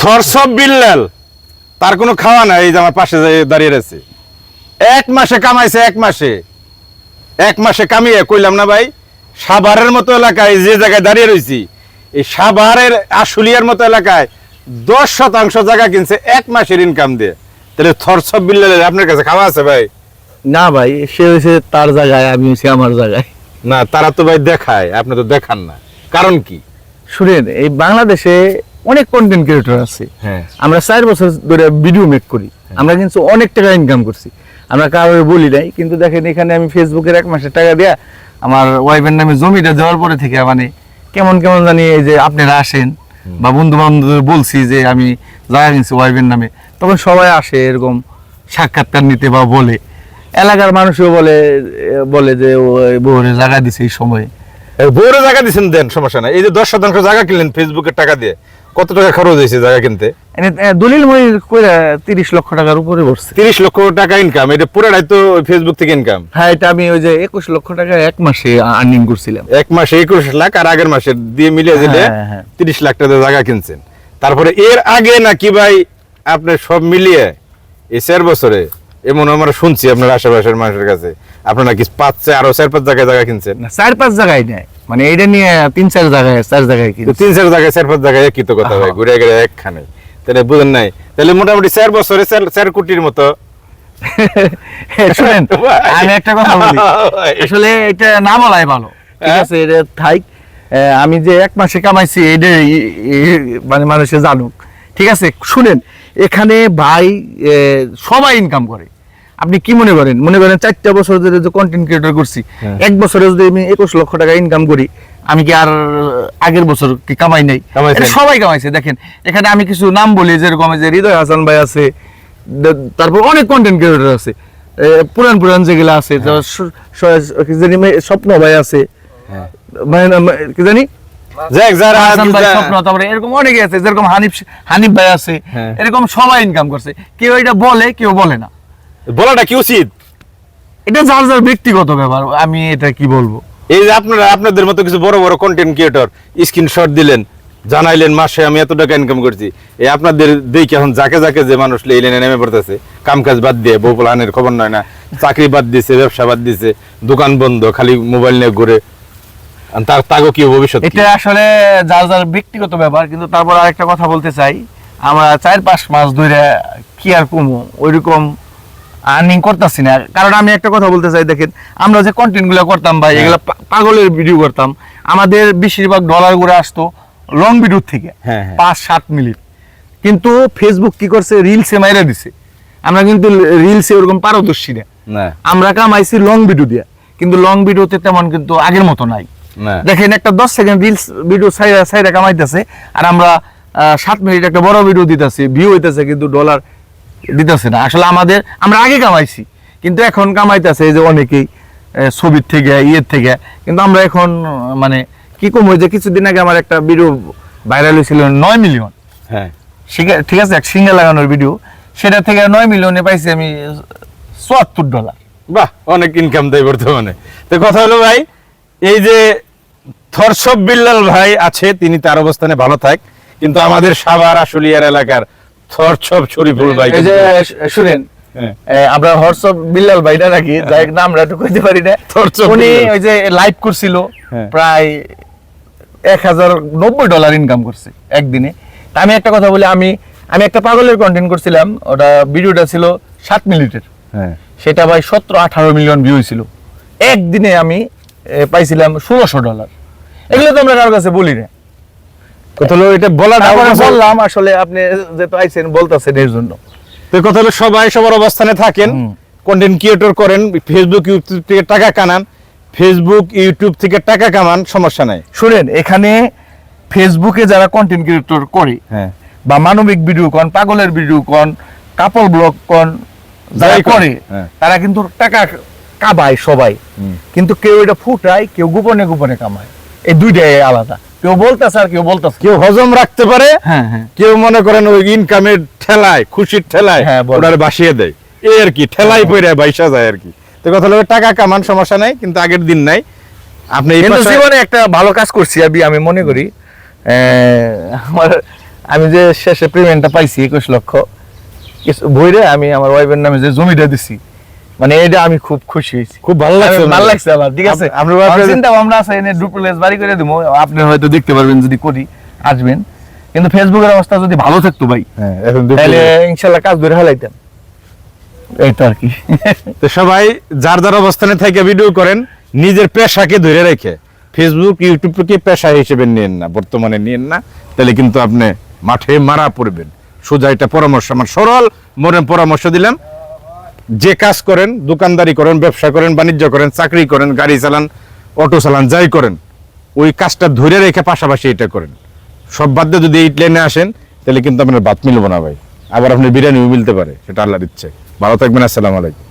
থরসব বিল্লাল। তার কোনো খাওয়া নাই এই যে আমার পাশে দাঁড়িয়ে রয়েছে। এক মাসে কামাইছে এক মাসে। এক মাসে কামিয়ে কইলাম না ভাই সাভারের মতো এলাকায় যে জায়গায় দাঁড়িয়ে রয়েছি এই সাভারের আশুলিয়ার মতো এলাকায় দশ শতাংশ জায়গা কিনছে এক মাসের ইনকাম দিয়ে। তাহলে থরসব বিল্লালের আপনার কাছে খাওয়া আছে ভাই? না ভাই সে হয়েছে তার জায়গায় আমি হয়েছি আমার জায়গায়। না তারা তো ভাই দেখায় আপনি তো দেখান না। কারণ কি? শুনেন এই বাংলাদেশে অনেক কন্টেন্ট ক্রিয়েটর আছে। হ্যাঁ। আমরা চার বছর ধরে ভিডিও মেক করি। আমরা কিন্তু অনেক টাকা ইনকাম করছি। আমরা কারোর বলি নাই কিন্তু দেখেন এখানে আমি ফেসবুকের এক মাসের টাকা দেয়া আমার ওয়াইফের নামে জমিটা দেওয়ার পরে থেকে মানে কেমন কেমন জানি এই যে আপনারা আসেন বা বন্ধু বান্ধবদের বলছি যে আমি জায়গা নিচ্ছি ওয়াইফের নামে। তখন সবাই আসে এরকম সাক্ষাৎকার নিতে বা বলে। এলাকার মানুষও বলে বলে যে ওই বউরে জায়গা দিছে এই সময়ে। বড় জায়গা দিচ্ছেন দেন সমস্যা নাই। এই যে দশ শতাংশ জায়গা কিনলেন ফেসবুকের টাকা দিয়ে কত টাকা খরচ হয়েছে জায়গা কিনতে? দলিল মই কইরা তিরিশ লক্ষ টাকার উপরে পড়ছে তিরিশ লক্ষ টাকা ইনকাম এটা পুরোটাই তো ফেসবুক থেকে ইনকাম হ্যাঁ এটা আমি ওই যে একুশ লক্ষ টাকা এক মাসে আর্নিং করছিলাম। এক মাসে একুশ লাখ আর আগের মাসে দিয়ে মিলিয়ে দিলে হ্যাঁ, হ্যাঁ। তিরিশ লাখ টাকা জায়গা কিনছেন। তারপরে এর আগে নাকি ভাই আপনি সব মিলিয়ে এই চার বছরে এমন আমরা শুনছি আপনার আশেপাশের মানুষের কাছে আপনার নাকি পাঁচ চার আরও চার পাঁচ জায়গায় জায়গা কিনছেন? না, চার পাঁচ জায়গায় নেয়। মানে এটা নিয়ে তিন চার জায়গায় চার জায়গায় কিনছি। তিন চার জায়গায় চার পাঁচ জায়গায় একই তো কথা হ্যাঁ। ঘুরে একখানে। তাহলে বুঝেন নাই তাহলে মোটামুটি চার বছরে চার চার কোটির মতো। শুনেন আমি একটা কথা বলি। আসলে এটা না বলাই ভালো। ঠিক হ্যাঁ? আছে এটা থাইক। আমি যে এক মাসে কামাইছি এটা মানে মানুষে জানুক। ঠিক আছে শুনেন এখানে ভাই সবাই ইনকাম করে। আপনি কি মনে করেন? মনে করেন চারটা বছর ধরে যে কন্টেন্ট ক্রিয়েটর করছি হ্যাঁ। এক বছরে যদি আমি একুশ লক্ষ টাকা ইনকাম করি আমি কি আর আগের বছর কি কামাই নাই? সবাই কামাইছে দেখেন। এখানে আমি কিছু নাম বলি যেরকম যে হৃদয় হাসান ভাই আছে তারপর অনেক কন্টেন্ট ক্রিয়েটর আছে। পুরান পুরান যেগুলো আছে মে- স্বপ্ন ভাই আছে। হ্যাঁ। কি জানি? এরকম অনেকে আছে যেরকম হানিফ হানিফ ভাই আছে হ্যাঁ। এরকম সবাই ইনকাম করছে। কেউ এটা বলে কেউ বলে না। বলাটা কি উচিত? এটা যার যার ব্যক্তিগত ব্যাপার আমি এটা কি বলব? এই যে আপনারা আপনাদের মতো কিছু বড় বড় কন্টেন্ট ক্রিয়েটর স্ক্রিনশট দিলেন জানাইলেন মাসে আমি এত টাকা ইনকাম করছি। এই আপনাদের দেখি এখন যাকে যাকে যে মানুষ এই লাইনে নেমে পড়তেছে কাম কাজ বাদ দিয়ে বউ পোলাহানের খবর নয় না চাকরি বাদ দিছে ব্যবসা বাদ দিছে দোকান বন্ধ খালি মোবাইল নিয়ে ঘুরে। আর তার তাগো কি ভবিষ্যৎ এটা আসলে যার যার ব্যক্তিগত ব্যাপার কিন্তু তারপর আরেকটা কথা বলতে চাই আমরা চার পাঁচ মাস ধরে কি আর কমু? ওইরকম আর্নিং করতেছি না। কারণ আমি একটা কথা বলতে চাই দেখেন আমরা যে কন্টেন্টগুলো করতাম ভাই হ্যাঁ। এগুলো পাগলের ভিডিও করতাম। আমাদের বেশিরভাগ ডলারগুলো আসতো লং ভিডিও থেকে হ্যাঁ, হ্যাঁ। পাঁচ সাত মিনিট। কিন্তু ফেসবুক কি করছে? রিলসে মাইরা দিছে। আমরা কিন্তু রিলসে ওরকম পারদর্শী না। না। আমরা কামাইছি লং ভিডিও দিয়ে। কিন্তু লং ভিডিওতে তেমন কিন্তু আগের মতো নাই। দেখেন একটা দশ সেকেন্ড রিলস ভিডিও সাইরা সাইরা কামাইতেছে আর আমরা সাত মিনিট একটা বড় ভিডিও দিতেছি ভিউ হইতেছে কিন্তু ডলার দিতেছে না। আসলে আমাদের আমরা আগে কামাইছি কিন্তু এখন কামাইতেছে এই যে অনেকেই ছবির থেকে ইয়ের থেকে। কিন্তু আমরা এখন মানে কি কম হয়েছে কিছুদিন আগে আমার একটা ভিডিও ভাইরাল হয়েছিল নয় মিলিয়ন হ্যাঁ। ঠিক আছে এক সিঙ্গেল লাগানোর ভিডিও সেটা থেকে নয় মিলিয়নে পাইছি আমি চুয়াত্তর ডলার বাহ অনেক ইনকাম দেয় বর্তমানে। তো কথা হলো ভাই এই যে থরসব বিল্লাল ভাই আছে তিনি তার অবস্থানে ভালো থাক কিন্তু আমাদের সাভার আশুলিয়ার এলাকার থরসব শরীফুল ভাই এই যে শুনেন হ্যাঁ। আমরা হোয়াটসঅ্যাপ বিল্লাল ভাইটা নাকি যাই নাম আমরা একটু কইতে পারি না। উনি ওই যে লাইভ করছিল হ্যাঁ। প্রায় এক হাজার নব্বই ডলার ইনকাম করছে একদিনে। আমি একটা কথা বলি আমি আমি একটা পাগলের কন্টেন্ট করছিলাম ওটা ভিডিওটা ছিল সাত মিনিটের। হ্যাঁ। সেটা ভাই সতেরো আঠারো মিলিয়ন ভিউ ছিল একদিনে আমি পাইছিলাম ষোলোশো ডলার। এগুলো তো আমরা কারোর কাছে বলি না। কথা হলো এটা বলা বললাম আসলে আপনি যেহেতু আইছেন বলতেছেন এর জন্য। তো কথা হলো সবাই সবার অবস্থানে থাকেন। কন্টেন্ট ক্রিয়েটর করেন ফেসবুক ইউটিউব থেকে টাকা কানান। ফেসবুক ইউটিউব থেকে টাকা কামান সমস্যা নাই। শুনেন এখানে ফেসবুকে যারা কন্টেন্ট ক্রিয়েটর করে হ্যাঁ। বা মানবিক ভিডিও কন পাগলের ভিডিও কন কাপড় ব্লগ কন যারা যাই করে, করে হ্যাঁ। তারা কিন্তু টাকা কামায় সবাই। কিন্তু কেউ এটা ফুটায় কেউ গোপনে গোপনে কামায়। এই দুইটাই আলাদা। কেউ বলতেছে আর কেউ বলতেছে কেউ হজম রাখতে পারে হ্যাঁ হ্যাঁ। কেউ মনে করেন ওই ইনকামের ঠেলায় খুশির ঠেলায় হ্যাঁ, ওনার বাসিয়ে দেয়। এই আর কি ঠেলাই পড়ে বাইসা যায় আর কি। তো কথা হলো টাকা কামান সমস্যা নাই কিন্তু আগের দিন নাই। আপনি এই জীবনে একটা ভালো কাজ করছি আমি আমি মনে করি আমার আমি যে শেষে পেমেন্টটা পাইছি একুশ লক্ষ। কিছু বইরে আমি আমার ওয়াইফের নামে যে জমিটা দিছি মানে এটা আমি খুব খুশি হয়েছি। খুব ভালো লাগছে ভালো লাগছে আমার ঠিক আছে? আমার চিন্তা ভাবনা আছে এনে ডুপ্লেক্স বাড়ি করে দেবো আপনি হয়তো দেখতে পারবেন যদি করি আসবেন। কিন্তু ফেসবুকের অবস্থা যদি ভালো থাকতো ভাই হ্যাঁ তাহলে ইনশাল্লাহ কাজ ধরে হালাইতাম। এই তো আর কি। তো সবাই যার যার অবস্থানে থেকে ভিডিও করেন নিজের পেশাকে ধরে রেখে। ফেসবুক ইউটিউবকে পেশা হিসেবে নিয়েন না বর্তমানে নিয়েন না তাহলে কিন্তু আপনি মাঠে মারা পড়বেন। সোজা এটা পরামর্শ আমার সরল মনে পরামর্শ দিলাম। যে কাজ করেন, দোকানদারি করেন, ব্যবসা করেন, বাণিজ্য করেন, চাকরি করেন, গাড়ি চালান, অটো চালান, যাই করেন, ওই কাজটা ধরে রেখে পাশাপাশি এটা করেন। সব বাদ যদি এইট লাইনে আসেন, তাহলে কিন্তু আপনার বাদ মিলবো না ভাই। আবার আপনি বিরিয়ানিও মিলতে পারে, সেটা আল্লাহ দিচ্ছে। ভালো থাকবেন, আসসালামু আলাইকুম।